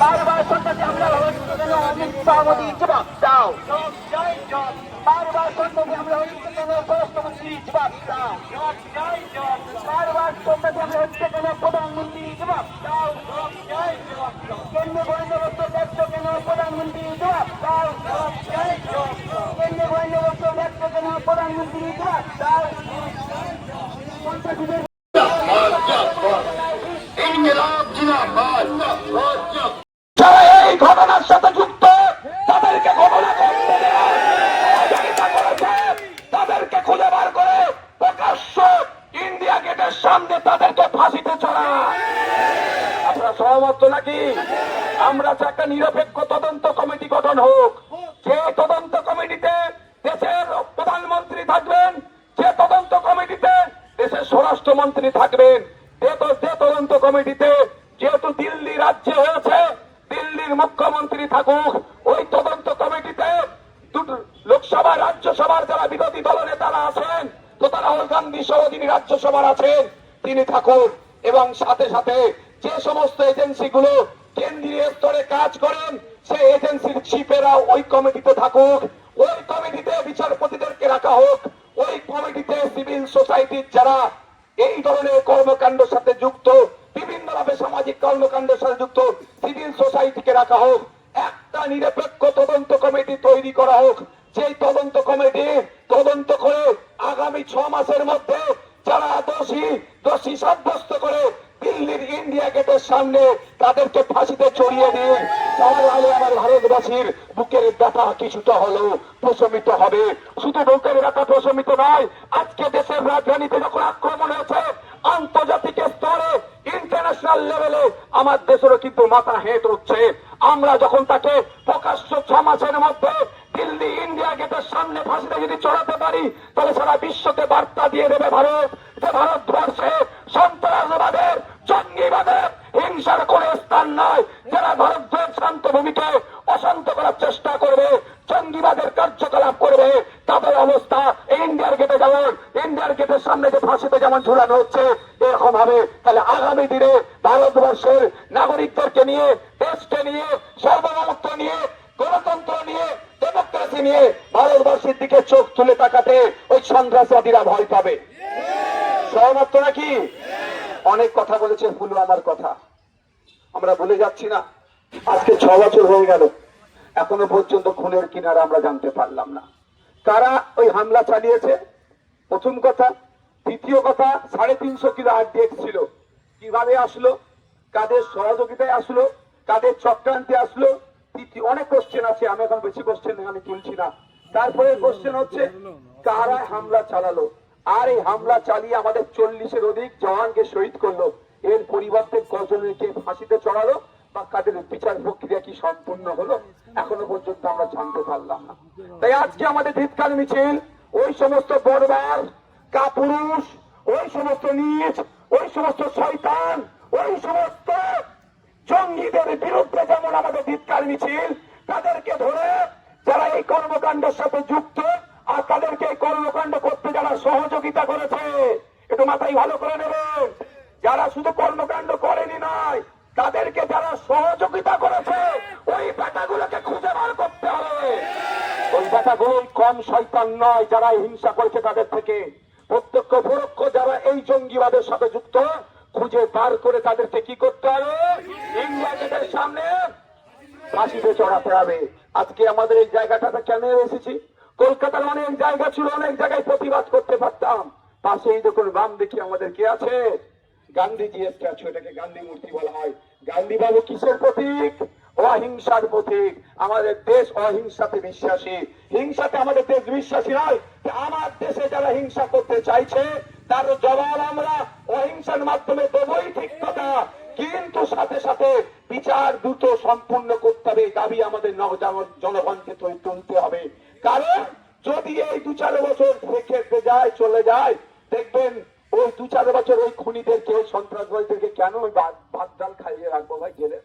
বারবার সন্ত্রাসী হামলা হচ্ছে কেন অমিত মোদী জবাব দাও। বারবার সন্ত্রাসী হামলা হচ্ছে কেন স্বরাষ্ট্রমন্ত্রী জবাব দাও। বারবার সন্ত্রাসী হামলা হচ্ছে কেন প্রধানমন্ত্রী জবাব দাও কেন্দ্রীয় গোয়েন্দা বস্তু ব্যর্থ কেন প্রধানমন্ত্রী জবাব দাও কেন্দ্রীয় গোয়েন্দা বস্তু ব্যর্থ কেন প্রধানমন্ত্রী জবাব দাও সন্ত্রাসীদের যারা এই ঘটনার সাথে যুক্ত তাদেরকে ঘটনা করতে দেওয়া সহযোগিতা করেছে তাদেরকে খুঁজে বার করে প্রকাশ্য ইন্ডিয়া গেটের সামনে তাদেরকে ফাঁসিতে চড়া আপনারা সহমত তো নাকি আমরা চাই একটা নিরপেক্ষ তদন্ত কমিটি গঠন হোক। যে তদন্ত কমিটিতে দেশের প্রধানমন্ত্রী থাকবেন, যে তদন্ত কমিটিতে দেশের স্বরাষ্ট্রমন্ত্রী থাকবেন, যে তদন্ত কমিটিতে যেহেতু দিল্লি রাজ্যে হয়েছে, দিল্লির মুখ্যমন্ত্রী থাকুক, ওই তদন্ত কমিটিতে লোকসভা, রাজ্যসভার যারা বিরোধী দল নেতারা আছেন, তো তারা গান্ধী সহ যিনি রাজ্যসভার আছেন, তিনি থাকুন এবং সাথে সাথে যে সমস্ত এজেন্সিগুলো কেন্দ্রীয় স্তরে কাজ করেন সেই এজেন্সির চিফেরা ওই কমিটিতে থাকুক, ওই কমিটিতে বিচারপতিদেরকে রাখা হোক, ওই কমিটিতে সিভিল সোসাইটির যারা এই ধরনের কর্মকাণ্ডের সাথে যুক্ত বিভিন্ন ভাবে সামাজিক কর্মকাণ্ডের সাথে যুক্ত, সিভিল সোসাইটিকে রাখা হোক, একটা নিরপেক্ষ তদন্ত কমিটি তৈরি করা হোক সেই তদন্ত কমিটি তদন্ত করে আগামী ছ মাসের মধ্যে যারা দোষী দোষী সাব্যস্ত করে দিল্লির ইন্ডিয়া গেটের সামনে তাদেরকে ফাঁসিতে চড়িয়ে দিয়ে তাহলে আমার ভারতবাসীর বুকের ব্যথা কিছুটা হলেও প্রশমিত হবে। শুধু বুকের ব্যথা প্রশমিত নয়, আজকে দেশের রাজধানীতে যখন আক্রমণ হয়েছে, আন্তর্জাতিক স্তরে ইন্টারন্যাশনাল লেভেলে আমার দেশেরও কিন্তু মাথা হেঁট হচ্ছে আমরা যখন তাকে প্রকাশ্য ছ মাসের মধ্যে দিল্লি ইন্ডিয়া গেটের সামনে ফাঁসিতে যদি চড়াতে পারি, তাহলে সারা বিশ্বকে বার্তা দিয়ে দেবে ভারত যে ভারতবর্ষে সন্ত্রাসবাদের, জঙ্গিবাদের, হিংসার কোন স্থান নয় যারা ভারতের শান্ত ভূমিকে অশান্ত করার চেষ্টা করবে, জঙ্গিবাদের কার্যকলাপ করবে, তাদের অবস্থা ইন্ডিয়ার গেটে যেমন, ইন্ডিয়ার গেটের সামনে যে ফাঁসিতে যেমন ঝুলানো হচ্ছে, এরকম হবে। তাহলে আগামী দিনে ভারতবর্ষের নাগরিকদেরকে নিয়ে, দেশকে নিয়ে, সার্বভৌমত্ব নিয়ে, গণতন্ত্র নিয়ে ডেমোক্রেসি নিয়ে ভারতবর্ষের দিকে চোখ তুলে তাকাতে ওই সন্ত্রাসবাদীরা ভয় পাবে। সহমত নাকি? অনেক কথা বলেছে পুলওয়ামার কথা। আমরা ভুলে যাচ্ছি না। আজকে ছ বছর হয়ে গেল। এখনও পর্যন্ত খুনের কিনারা আমরা জানতে পারলাম না। কারা ওই হামলা চালিয়েছে? প্রথম কথা। দ্বিতীয় কথা, সাড়ে তিনশো কিলো আরডিএক্স ছিল। কীভাবে আসলো? কাদের সহযোগিতায় আসলো? কাদের চক্রান্তে আসলো? তৃতীয় অনেক কোশ্চেন আছে, আমি এখন বেশি কোশ্চেন আমি তুলছি না। তারপরে কোশ্চেন হচ্ছে, কারা হামলা চালালো? আর এই হামলা চালিয়ে আমাদের চল্লিশের অধিক জওয়ানকে শহীদ করল। এর পরিবর্তে কজনকে ফাঁসিতে চড়ালো বা কাদের বিচার প্রক্রিয়া কি সম্পূর্ণ হলো, এখনও পর্যন্ত আমরা জানতে পারলাম না। তাই আজকে আমাদের ধিৎকার মিছিল, ওই সমস্ত বড়বার, কাপুরুষ, ওই সমস্ত নিজ ওই সমস্ত শয়তান, ওই সমস্ত জঙ্গিদের বিরুদ্ধে যেমন আমাদের ধিৎকার মিছিল, তাদেরকে ধরে যারা এই কর্মকাণ্ডের সাথে যুক্ত, আর তাদেরকে কর্মকাণ্ড করতে যারা সহযোগিতা করেছে, একটু মাথায় ভালো করে নেবেন। যারা শুধু কর্মকাণ্ড করেনি নয়, তাদেরকে যারা সহযোগিতা করেছে, ওই ব্যাটাগুলোকে খুঁজে বার করতে হবে। ওই ব্যাটাগুলো কম শয়তান নয়, যারা হিংসা করেছে তাদের থেকে। প্রত্যক্ষ পরোক্ষ যারা এই জঙ্গিবাদের সাথে যুক্ত খুঁজে বার করে তাদেরকে কি করতে হবে? ইংল্যান্ডের সামনে ফাঁসিতে চড়াতে হবে আজকে আমাদের এই জায়গাটাতে কেন এসেছি? কলকাতার অনেক জায়গা ছিল, অনেক জায়গায় প্রতিবাদ করতে পারতাম। পাশেই দেখুন, বাম দেখি আমাদের কে আছে? গান্ধীজি স্ট্যাচু এটাকে গান্ধী মূর্তি বলা হয়। গান্ধী বাবু কিসের প্রতীক? অহিংসার প্রতীক আমাদের দেশ অহিংসাতে বিশ্বাসী। হিংসাতে আমাদের দেশ বিশ্বাসী নয় আমার দেশে যারা হিংসা করতে চাইছে, তার জবাব আমরা অহিংসার মাধ্যমে দেবই, ঠিক কথা। কিন্তু সাথে সাথে বিচার দ্রুত সম্পূর্ণ করতে হবে দাবি আমাদের জনগণকে তুলতে হবে। কারণ যদি এই দু চার বছর রেখে যায়, চলে যায়, দেখবেন ওই দু চার বছর ওই খুনিদেরকে সন্ত্রাসবাদীদেরকে কেন ওই ভাত ডাল খাইয়ে রাখব ভাই, জেলে?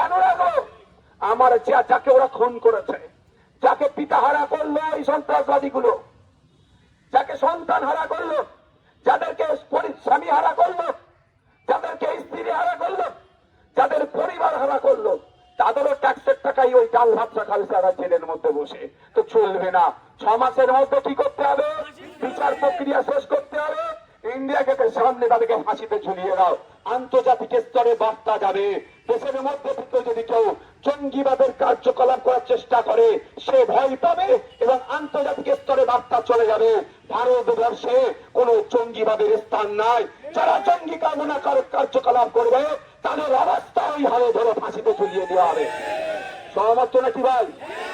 কেন রাখব আমার যাকে ওরা খুন করেছে, যাকে পিতা হারা করল এই সন্ত্রাসবাদীগুলো, যাকে সন্তান হারা করল, যাদেরকে স্বামী হারা করল, যাদেরকে স্ত্রী হারা করল, যাদের পরিবার হারা করল, তাদেরও ট্যাক্সের টাকাই ওই ডাল খাবে তারা জেলের মধ্যে বসে। তো চলবে না। ছ মাসের মধ্যে কি করতে হবে? বিচার প্রক্রিয়া শেষ করতে হবে। ইন্ডিয়া গেটের সামনে তাদেরকে ফাঁসিতে ঝুলিয়ে দাও। আন্তর্জাতিক স্তরে বার্তা যাবে। দেশের মধ্যে থেকে যদি কেউ জঙ্গিবাদের কার্যকলাপ করার চেষ্টা করে, সে ভয় পাবে এবং আন্তর্জাতিক স্তরে বার্তা চলে যাবে। ভারতবর্ষে কোন জঙ্গিবাদের স্থান নাই। যারা জঙ্গি কামনা কর- কার্যকলাপ করবে, তাদের অবস্থা ওই হারে ধরে ফাঁসিতে ঝুলিয়ে দেওয়া হবে। সহমত নাকি ভাই?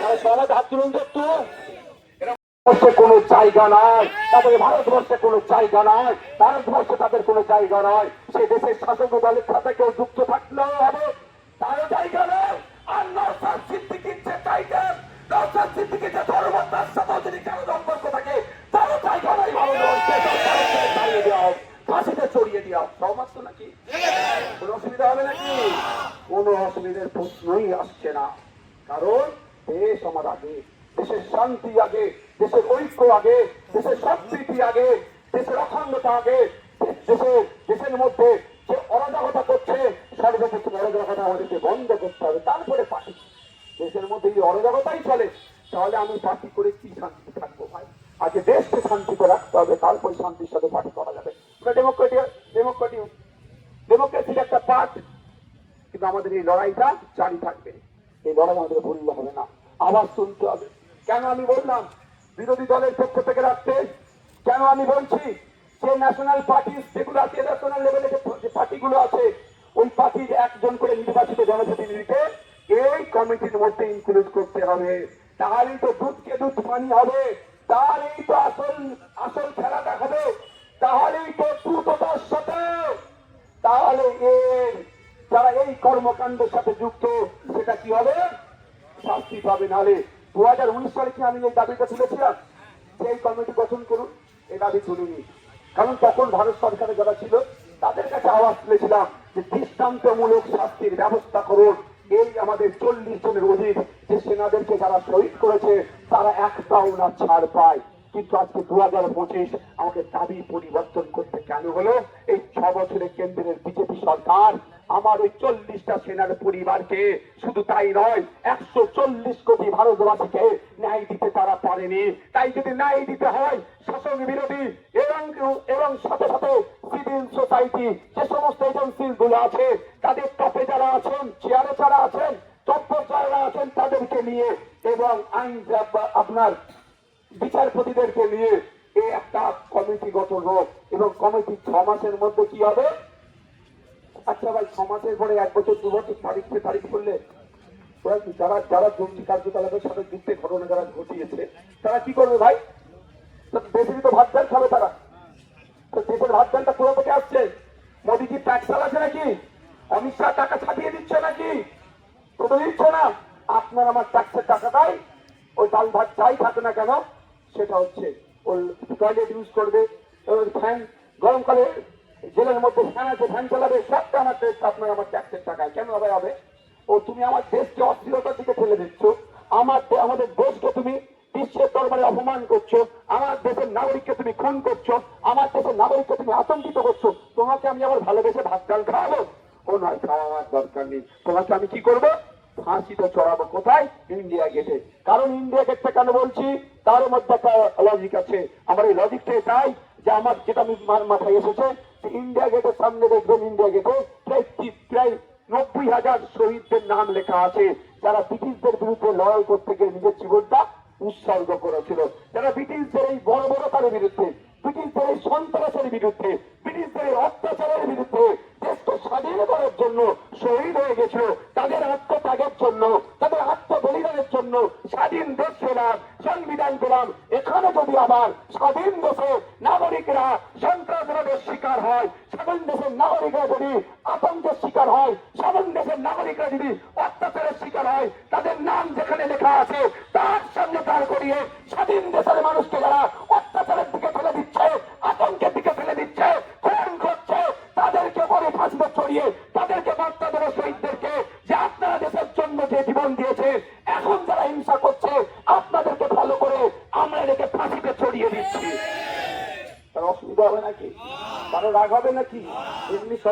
তারা সহমত হাত তুলুন তো ভারতবর্ষে কোনো জায়গা নাই। তাদের ভারতবর্ষে কোনো জায়গা নাই। ভারতবর্ষে তাদের কোনো জায়গা নয় সে দেশের শাসক দলের সাথে কেউ যুক্ত থাকলেও হবে। আর যে তার সম্পর্ক থাকে জায়গা নাই ভারতবর্ষে। দেওয়া দেওয়া নাকি? কোনো অসুবিধা নাকি? কোনো প্রশ্নই আসছে না। কারণ দেশ আমার আগে, দেশের শান্তি আগে। দেশের ঐক্য আগে দেশের সম্প্রীতি আগে, দেশের অখণ্ডতা আগে দেশের দেশের মধ্যে যে অরাজকতা করছে, সর্বপ্রথম অরাজকতা আমাদেরকে বন্ধ করতে হবে, তারপরে পার্টি দেশের মধ্যে এই অরাজকতাই চলে। তাহলে আমি পার্টি করে কি শান্তি থাকব ভাই? আগে দেশকে শান্তিতে রাখতে হবে, তারপরে শান্তির সাথে পার্টি করা যাবে। ডেমোক্রেটিক ডেমোক্রেটিক ডেমোক্রেসির একটা পার্ট। কিন্তু আমাদের এই লড়াইটা জারি থাকবে। এই লড়াই আমাদের ভুললে হবে না। আবার শুনতে হবে। কেন আমি বললাম? বিরোধী দলের পক্ষ থেকে রাখতে। কেন আমি বলছি, যে ন্যাশনাল পার্টি যেগুলো আছে ন্যাশনাল লেভেলে যে পার্টিগুলো আছে, ওই পার্টির একজন করে নির্বাচিত জনপ্রতিনিধিকে এই কমিটির মধ্যে ইনক্লুড করতে হবে। তাহলেই তো দুধকে দুধ পানি হবে তাহলেই তো আসল আসল খেলাটা হবে, তাহলেই তো দ্রুততার সাথে তাহলে এর, যারা এই কর্মকাণ্ডের সাথে যুক্ত, সেটা কি হবে? শাস্তি পাবে নাহলে দু হাজার উনিশ সালে কি আমি এই দাবিটা তুলেছিলাম? যে এই কমিটি গঠন করুন, এই দাবি তুলিনি। কারণ তখন ভারত সরকারে যারা ছিল, তাদের কাছে আওয়াজ তুলেছিলাম যে দৃষ্টান্তমূলক শাস্তির ব্যবস্থা করুন। এই আমাদের চল্লিশ জনের অধিক যে সেনাদেরকে যারা শহীদ করেছে, তারা একটাও না ছাড় পায়। কিন্তু আজকে দু হাজার পঁচিশ আমাকে দাবি পরিবর্তন করতে কেন হলো? এই ছ বছরের কেন্দ্রের বিজেপি সরকার আমার ওই চল্লিশটা সেনার পরিবারকে শুধু তাই নয়, একশো চল্লিশ কোটি ভারতবাসীকে ন্যায় দিতে তারা পারেনি। তাই যদি ন্যায় দিতে হয়, শাসক বিরোধী এবং এবং সাথে সাথে সিভিল সোসাইটি যে সমস্ত এজেন্সি গুলো আছে, তাদের টপে যারা আছেন চেয়ারে যারা আছেন তৎপর যারা আছেন, তাদেরকে নিয়ে এবং আইন আপনার বিচারপতিদেরকে নিয়ে এই একটা কমিটি গঠন হোক এবং কমিটি ছ মাসের মধ্যে কি হবে? আচ্ছা ভাই, ছ মাসের পরে এক বছর, দু বছর তারিখ তারিখ করলে যারা যারা জঙ্গি কার্যকলাপের সাথে যুক্তে ঘটনা যারা ঘটিয়েছে, তারা কি করবে ভাই? তো দেশেরই তো ভাত ডাল খাবে তারা। তো দেশের ভাত ডালটা কোথা থেকে আসছে। মোদীজি ট্যাক্স চালাচ্ছে নাকি? অমিত শাহ টাকা ছাপিয়ে দিচ্ছে নাকি? তো দিচ্ছে না? আপনার আমার ট্যাক্সের টাকাটাই ওই ডাল ভাত যাই থাকে না কেন সেটা হচ্ছে ওই টয়লেট ইউজ করবে ফ্যান গরমকালে জেলের মধ্যে ফ্যান আছে ফ্যান চালাবে সবটা আমার ট্যাক্স আপনার আমার ট্যাক্সের টাকায় কেন হবে হবে? ও তুমি আমার দেশকে অস্থিরতার দিকে ঠেলে দিচ্ছ। আমার আমাদের দেশকে তুমি বিশ্বের দরবারে অপমান করছ। আমার দেশের নাগরিককে তুমি খুন করছ। আমার দেশের নাগরিককে তুমি আতঙ্কিত করছ। তোমাকে আমি আমার ভালোবেসে ভাত ডাল খাওয়াবো? ও নয় খাওয়ার দরকার নেই। তোমাকে আমি কি করব? ফাঁসিতে চড়াবো। কোথায়? ইন্ডিয়া গেটে কারণ ইন্ডিয়া গেটটা কেন বলছি? তার মধ্যে একটা লজিক আছে। আমার এই লজিকটা এটাই যে আমার যেটা মাথায় এসেছে ইন্ডিয়া গেটের সামনে দেখবেন ইন্ডিয়া গেটে প্রায় প্রায় নব্বই হাজার শহীদদের নাম লেখা আছে। যারা ব্রিটিশদের বিরুদ্ধে লড়াই করতে গিয়ে নিজের জীবনটা উৎসর্গ করেছিল। যারা ব্রিটিশদের এই বড় বড় তার বিরুদ্ধে, ব্রিটিশদের এই সন্ত্রাসের বিরুদ্ধে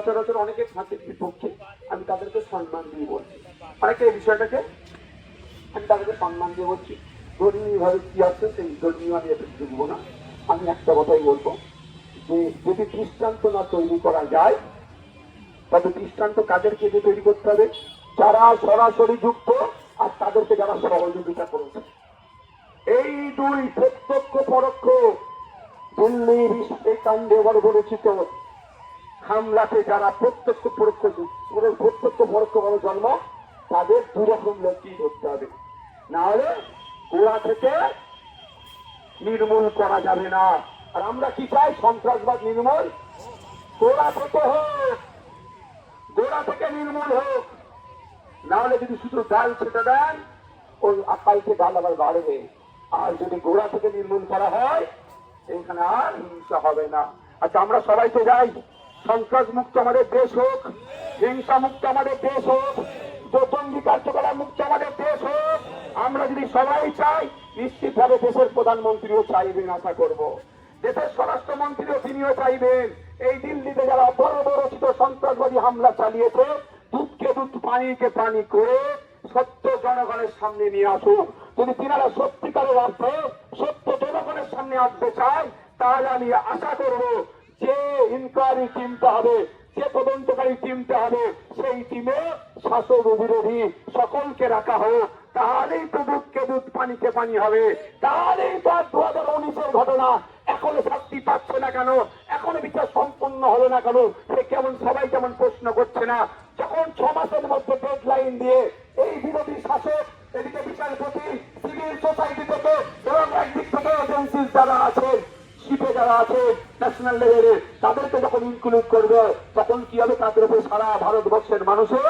সচরাচর অনেকে ফাঁসির বিপক্ষে আমি তাদেরকে সম্মান দিয়ে বলছি। অনেকে এই বিষয়টাকে আমি তাদেরকে সম্মান দিয়ে বলছি ধর্মীয় ভাবে কি আছে সেই ধর্মীয় আমি এতে ঢুকবো না। আমি একটা কথাই বলব যে, যদি দৃষ্টান্ত না তৈরি করা যায়, তবে দৃষ্টান্ত কাদেরকে দিয়ে তৈরি করতে হবে? যারা সরাসরি যুক্ত আর তাদেরকে যারা সহযোগিতা করেছে। এই দুই প্রত্যক্ষ পরোক্ষ দিল্লির এই কাণ্ডে বর্বরচিত হামলাতে যারা প্রত্যক্ষ পরোক্ষ প্রত্যক্ষ পরোক্ষ ভাবে জন্ম, তাদের দুরকম লোকই ধরতে হবে। না হলে গোড়া থেকে নির্মূল করা যাবে না। আর আমরা কি চাই? সন্ত্রাসবাদ নির্মূল? গোড়া থেকে হোক গোড়া থেকে নির্মূল হোক। না হলে যদি শুধু ডাল ছেটে দেন, ওই আকাইতে ডাল আবার বাড়বে। আর যদি গোড়া থেকে নির্মূল করা হয় এখানে আর হিংসা হবে না। আচ্ছা আমরা সবাই তো যাই। সন্ত্রাস মুক্ত আমাদের দেশ হোক হিংসা মুক্ত আমাদের দেশ হোক জঙ্গি কার্যকলাপ মুক্ত আমাদের দেশ হোক, আমরা যদি সবাই চাই, নিশ্চিতভাবে দেশের প্রধানমন্ত্রীও চাইবেন আশা করব। দেশের স্বরাষ্ট্রমন্ত্রীও তিনিও চাইবেন। এই দিল্লিতে যারা ছিল সন্ত্রাসবাদী হামলা চালিয়েছে, দুধকে দুধ, পানিকে পানি করে সত্য জনগণের সামনে নিয়ে আসুক যদি তিনারা সত্যিকারের অর্থে সত্য জনগণের সামনে আসতে চায়, তাহলে আমি আশা করব যে ইনকোয়ারি টিমটা হবে, যে তদন্তকারী টিমটা হবে, সেই টিমে শাসক বিরোধী সকলকে রাখা হোক। তাহলেই তো দুধকে দুধ, পানিকে পানি হবে। তাহলেই তো আর দু হাজার উনিশের ঘটনা। এখনও শাস্তি পাচ্ছে না কেন? এখনও বিচার সম্পন্ন হলো না কেন? সে কেমন, সবাই যেমন প্রশ্ন করছে না? যখন ছ মাসের মধ্যে ডেড লাইন দিয়ে এই বিরোধী শাসক, এদিকে বিচারপতি সিভিল সোসাইটি থেকে এবং একদিক থেকে এজেন্সি যারা আছে শিপে যারা আছে ন্যাশনাল লেভেলে তাদেরকে যখন ইনক্লুড করবে, তখন কি হবে তাদের উপর সারা ভারতবর্ষের মানুষের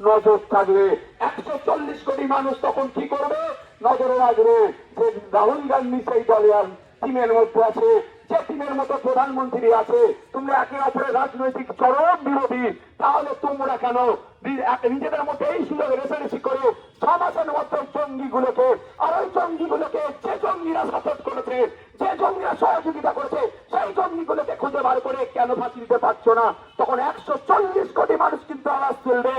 নজর থাকবে? একশো চল্লিশ কোটি মানুষ তখন কি করবে? নজরে রাখবে যে রাহুল গান্ধী সেই দলে আর টিমের মধ্যে আছে। টিমের মতো প্রধানমন্ত্রী আছে, তোমরা একে অপরের রাজনৈতিক চরম বিরোধী, তাহলে তোমরা কেন নিজেদের মধ্যে এই সুযোগ রেসারেসি করে মধ্যে জঙ্গিগুলোকে আর ওই জঙ্গিগুলোকে যে জঙ্গিরা সাপোর্ট করেছে, যে জঙ্গিরা সহযোগিতা করেছে, সেই জঙ্গিগুলোকে খুঁজে বার করে কেন ফাঁসি দিতে পারছ না? তখন একশো চল্লিশ কোটি মানুষ কিন্তু আওয়াজ তুলবে।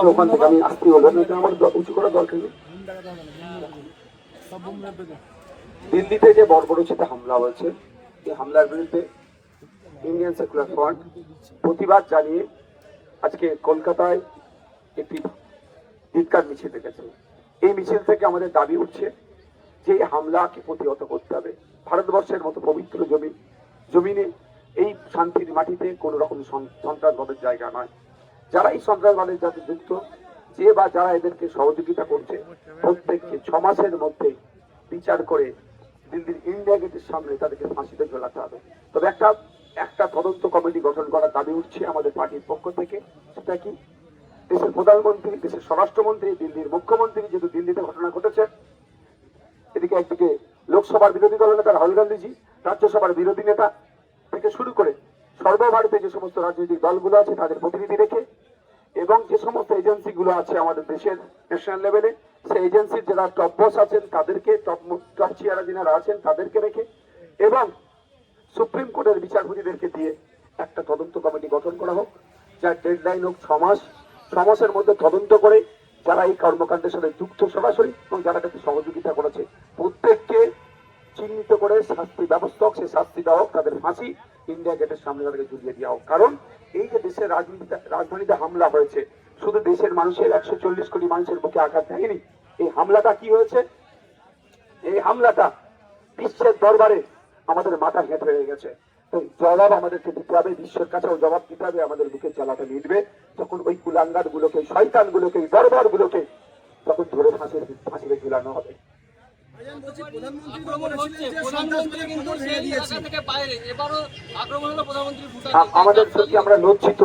যাবে ওখান থেকে আমি আসতে বলব এটা আমার উঁচু করা দরকার নেই। দিল্লিতে যে বর্বরচিত হামলা হয়েছে, এই হামলার বিরুদ্ধে ইন্ডিয়ান সেকুলার ফ্রন্ট প্রতিবাদ জানিয়ে আজকে কলকাতায় একটি চিৎকার মিছিল ডেকেছে। এই মিছিল থেকে আমাদের দাবি উঠছে যে এই হামলাকে প্রতিহত করতে হবে। ভারতবর্ষের মতো পবিত্র জমি, জমিনে এই শান্তির মাটিতে কোনো রকম সন- সন্ত্রাসবাদের জায়গা নয়। যারা এই সন্ত্রাসবাদের সাথে যুক্ত, যে বা যারা এদেরকে সহযোগিতা করছে, প্রত্যেককে ছ মাসের মধ্যে বিচার করে দিল্লির ইন্ডিয়া গেটের সামনে তাদেরকে ফাঁসিতে ঝোলাতে হবে। তবে একটা একটা তদন্ত কমিটি গঠন করার দাবি উঠছে আমাদের পার্টির পক্ষ থেকে। সেটা কি? দেশের প্রধানমন্ত্রী, দেশের স্বরাষ্ট্রমন্ত্রী, দিল্লির মুখ্যমন্ত্রী যেহেতু দিল্লিতে ঘটনা ঘটেছে, এদিকে একদিকে লোকসভার বিরোধী দলনেতা রাহুল গান্ধীজি, রাজ্যসভার বিরোধী নেতা থেকে শুরু করে সর্বভারতে যে সমস্ত রাজনৈতিক দলগুলো আছে, তাদের প্রতিনিধি রেখে এবং যে সমস্ত এজেন্সি গুলো আছে আমাদের দেশের ন্যাশনাল লেভেলে সেই এজেন্সির যারা টপ বস আছেন, তাদেরকে টপ টপ চেয়ারা যিনারা আছেন, তাদেরকে রেখে এবং সুপ্রিম কোর্টের বিচারপতিদেরকে দিয়ে একটা তদন্ত কমিটি গঠন করা হোক, যার ডেডলাইন হোক ছ মাস ছ মাসের মধ্যে তদন্ত করে যারা এই কর্মকাণ্ডের সাথে যুক্ত সরাসরি এবং যারা তাকে সহযোগিতা করেছে, প্রত্যেককে চিহ্নিত করে শাস্তি ব্যবস্থা হোক সেই শাস্তি দেওয়া হোক, তাদের ফাঁসি ইন্ডিয়া গেটের সামনে তাদেরকে ঝুলিয়ে দেওয়া হোক কারণ এই যে দেশের রাজনীতিতে রাজধানীতে হামলা হয়েছে, শুধু দেশের মানুষের একশো চল্লিশ কোটি মানুষের মুখে আঘাত দেয়নি। এই হামলাটা কি হয়েছে? এই হামলাটা বিশ্বের দরবারে আমাদের মাথা হেঁট হয়ে গেছে। জবাব আমাদেরকে দিতে হবে, বিশ্বের কাছেও জবাব দিতে হবে, আমাদের বুকে জ্বালাটা মিটবে। তখন ওই কুলাঙ্গার গুলোকে শয়তান গুলোকে দরবার গুলোকে তখন ধরে ফাঁসির ফাঁসিতে ঝুলানো হবে। আমাদের সত্যি আমরা লজ্জিত।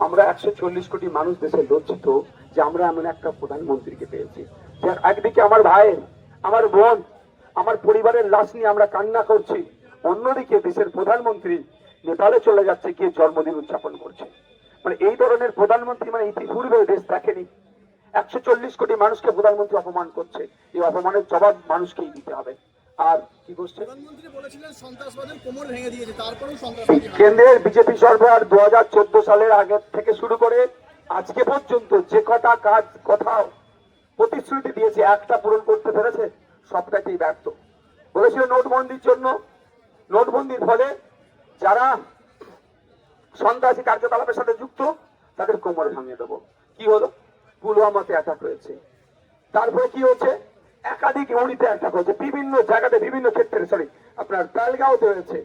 আমরা একশো চল্লিশ কোটি মানুষ দেশে লজ্জিত যে আমরা এমন একটা প্রধানমন্ত্রীকে পেয়েছি। যার একদিকে আমার ভাই আমার বোন আমার পরিবারের লাশ নিয়ে আমরা কান্না করছি অন্যদিকে দেশের প্রধানমন্ত্রী নেপালে চলে যাচ্ছে গিয়ে জন্মদিন উদযাপন করছে। মানে এই ধরনের প্রধানমন্ত্রী মানে ইতিপূর্বে দেশ দেখেনি। একশো চল্লিশ কোটি মানুষকে প্রধানমন্ত্রী অপমান করছে। এই অপমানের জবাব মানুষকেই দিতে হবে। আর কি সন্ত্রাসবাদী কেন্দ্রের বিজেপি সরকার দু হাজার চোদ্দ সালের আগে থেকে শুরু করে আজকে পর্যন্ত যে কটা কাজ কথা প্রতিশ্রুতি দিয়েছে একটা পূরণ করতে পেরেছে সবটাকেই ব্যর্থ। বলেছিল নোটবন্দির জন্য নোটবন্দির ফলে যারা সন্ত্রাসী কার্যকলাপের সাথে যুক্ত তাদের কোমর ভাঙিয়ে দেবো। কি হলো? পুলওয়ামাতে অ্যাটাক হয়েছে। তারপরে কি হচ্ছে একাধিক উড়িতে অ্যাটাক হয়েছে। বিভিন্ন জায়গাতে, বিভিন্ন ক্ষেত্রে সরি আপনার তালগাঁওতে হয়েছে।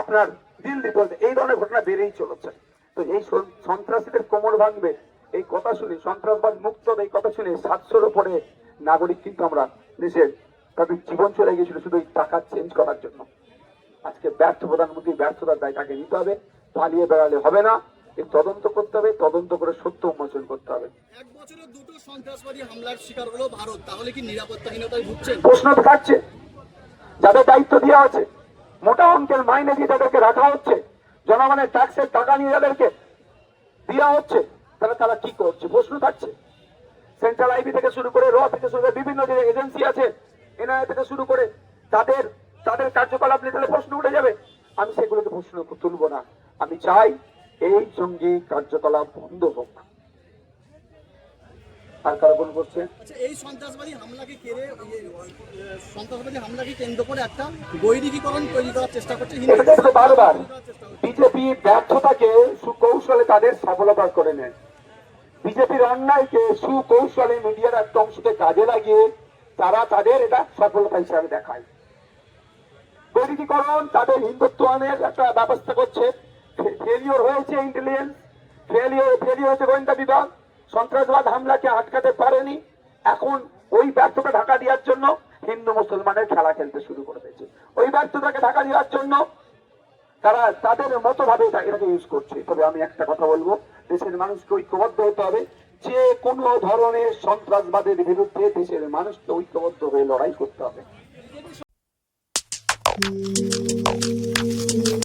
আপনার দিল্লিতে হয়েছে। এই ধরনের ঘটনা বেড়েই চলেছে। তো এই সন্ত্রাসীদের কোমর ভাঙবে। এই কথা শুনে, সন্ত্রাসবাদ মুক্ত এই কথা শুনে সাতশোর উপরে নাগরিক কিন্তু আমরা দেশের তাদের জীবন চলে গিয়েছিল শুধু এই টাকা চেঞ্জ করার জন্য। আজকে ব্যর্থ প্রধানমন্ত্রী ব্যর্থতার দায় তাকে নিতে হবে। পালিয়ে বেড়ালে হবে না। তদন্ত করতে হবে তদন্ত করে সত্য উন্মোচন করতে হবে। এক বছরে দুটো সন্ত্রাসবাদী হামলার শিকার হলো ভারত। তাহলে কি নিরাপত্তাহীনতায় ভুগছেন? প্রশ্ন তো থাকছে। যাদের দায়িত্ব দেওয়া আছে মোটা অঙ্কের মাইনে দিয়ে তাদেরকে রাখা হচ্ছে জনগণের ট্যাক্সের টাকা নিয়ে যাদেরকে দেওয়া হচ্ছে তারা তারা কি করছে? প্রশ্ন থাকছে। সেন্ট্রাল আইবি থেকে শুরু করে র থেকে শুরু করে বিভিন্ন যে এজেন্সি আছে এনআইএ থেকে শুরু করে তাদের তাদের কার্যকলাপ নিয়ে তাহলে প্রশ্ন উঠে যাবে। আমি সেগুলোকে প্রশ্ন তুলবো না। আমি চাই এই সঙ্গে কার্যকলাপ বন্ধ হোক। আর কারও করছে? আচ্ছা এই সন্ত্রাসবাদী হামলাকে কেড়ে ইয়ে, সন্ত্রাসবাদী হামলাকে কেন্দ্র করে একটা বৈদিকীকরণ তৈরি করার চেষ্টা করছে বারবার। বিজেপি ব্যর্থতাকে সুকৌশলে তাদের সফলতা করে নেয়। বিজেপির অন্যায়কে সুকৌশলে মিডিয়ার একটা অংশকে কাজে লাগিয়ে তারা তাদের এটা সফলতা হিসাবে দেখায়। বৈদিকীকরণ তাদের হিন্দুত্বায়নের একটা ব্যবস্থা করছে। ফেলিওর হয়েছে ইন্টেলিজেন্স ফেলিওর ফেলিওর হয়েছে গোয়েন্দা বিভাগ, সন্ত্রাসবাদ হামলাকে আটকাতে পারেনি। এখন ওই ব্যর্থতা ঢাকা দেওয়ার জন্য হিন্দু মুসলমানের খেলা খেলতে শুরু করে দিয়েছে। ওই ব্যর্থতাকে ঢাকা দেওয়ার জন্য তারা তাদের মতো ভাবে এটাকে ইউজ করছে। তবে আমি একটা কথা বলব, দেশের মানুষকে ঐক্যবদ্ধ হতে হবে। যে কোনো ধরনের সন্ত্রাসবাদের বিরুদ্ধে দেশের মানুষকে ঐক্যবদ্ধ হয়ে লড়াই করতে হবে।